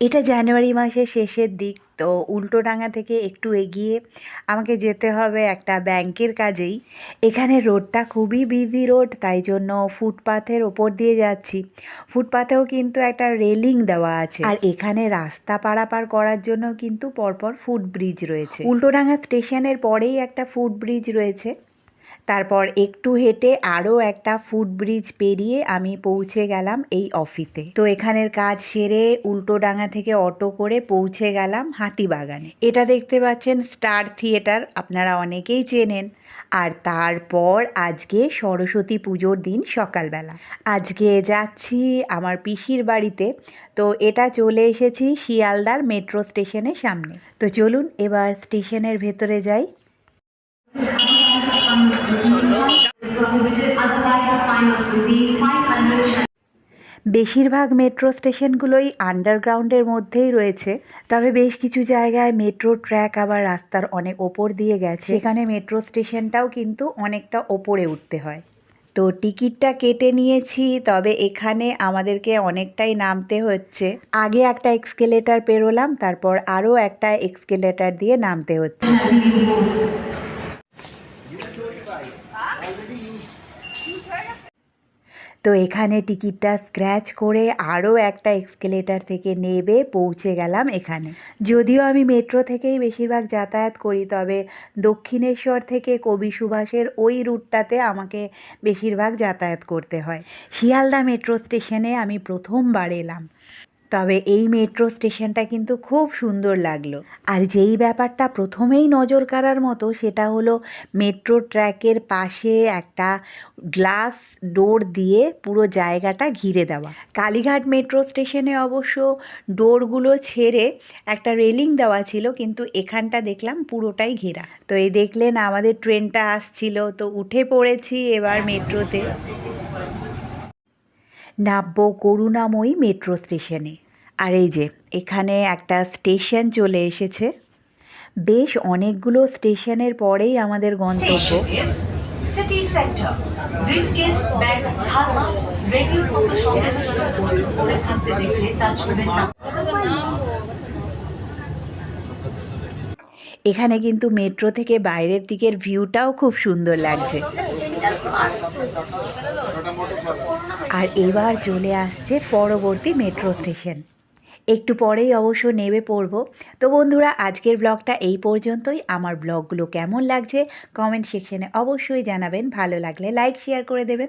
এটা জানুয়ারি মাসের শেষের দিক, তো উল্টোডাঙা থেকে একটু এগিয়ে আমাকে যেতে হবে একটা ব্যাংকের কাজেই। এখানে রোডটা খুবই বিজি রোড তাই জন্য ফুটপাথের ওপর দিয়ে যাচ্ছি। ফুটপাথেও কিন্তু একটা রেলিং দেওয়া আছে। আর এখানে রাস্তা পারাপার করার জন্য কিন্তু পরপর ফুট ব্রিজ রয়েছে। উল্টোডাঙা স্টেশনের পরেই একটা ফুট ব্রিজ রয়েছে। তারপর একটু হেঁটে আরও একটা ফুট ব্রিজ পেরিয়ে আমি পৌঁছে গেলাম এই অফিসে তো এখানের কাজ সেরে উল্টোডাঙা থেকে অটো করে পৌঁছে গেলাম হাতিবাগানে এটা দেখতে পাচ্ছেন স্টার থিয়েটার আপনারা অনেকেই চেনেন। আর তারপর আজকে সরস্বতী পুজোর দিন সকালবেলা। আজকে যাচ্ছি আমার পিসির বাড়িতে। তো এটা চলে এসেছি শিয়ালদার মেট্রো স্টেশনের সামনে। তো চলুন এবার স্টেশনের ভেতরে যাই। বেশিরভাগ মেট্রো স্টেশনগুলোই আন্ডারগ্রাউন্ডের মধ্যেই রয়েছে, তবে বেশ কিছু জায়গায় মেট্রো ট্র্যাক আবার রাস্তার অনেক ওপর দিয়ে গেছে। এখানে মেট্রো স্টেশনটাও কিন্তু অনেকটা ওপরে উঠতে হয়। তো টিকিটটা কেটে নিয়েছি, তবে এখানে আমাদেরকে অনেকটাই নামতে হচ্ছে। আগে একটা এক্সকেলেটার পেরোলাম, তারপর আরও একটা এক্সকেলেটার দিয়ে নামতে হচ্ছে। তো এখানে টিকিটটা স্ক্র্যাচ করে আরও একটা এক্সকেলেটার থেকে নেবে, পৌঁছে গেলাম এখানে। যদিও আমি মেট্রো থেকেই বেশিরভাগ যাতায়াত করি, তবে দক্ষিণেশ্বর থেকে কবি সুভাষের ওই রুটটাতে আমাকে বেশিরভাগ যাতায়াত করতে হয়। শিয়ালদা মেট্রো স্টেশনে আমি প্রথমবার এলাম। তবে এই মেট্রো স্টেশনটা কিন্তু খুব সুন্দর লাগল। আর যেই ব্যাপারটা প্রথমেই নজর কাড়ার মতো, সেটা হলো মেট্রো ট্র্যাকের পাশে একটা গ্লাস ডোর দিয়ে পুরো জায়গাটা ঘিরে দেওয়া। কালীঘাট মেট্রো স্টেশনে অবশ্য ডোরগুলো ছেড়ে একটা রেলিং দেওয়া ছিল, কিন্তু এখানটা দেখলাম পুরোটাই ঘেরা। তো এই দেখলেন আমাদের ট্রেনটা আসছিল, তো উঠে পড়েছি এবার মেট্রোতে নাব্য করুণাময়ী মেট্রো স্টেশনে আর এই যে এখানে একটা স্টেশন চলে এসেছে। বেশ অনেকগুলো স্টেশনের পরেই আমাদের গন্তব্য। Station is City Center. Briefcase, bag, thermos, সংবেদনশীল বস্তু পড়ে থাকতে দেখলে তা ছুবেন না এখানে কিন্তু মেট্রো থেকে বাইরের দিকের ভিউটাও খুব সুন্দর লাগছে। আর এবার চলে আসছে পরবর্তী মেট্রো স্টেশন। একটু পরেই অবশ্য নেবে পড়ব। তো বন্ধুরা, আজকের ব্লগটা এই পর্যন্তই। আমার ব্লগগুলো কেমন লাগছে কমেন্ট সেকশনে অবশ্যই জানাবেন। ভালো লাগলে লাইক শেয়ার করে দেবেন।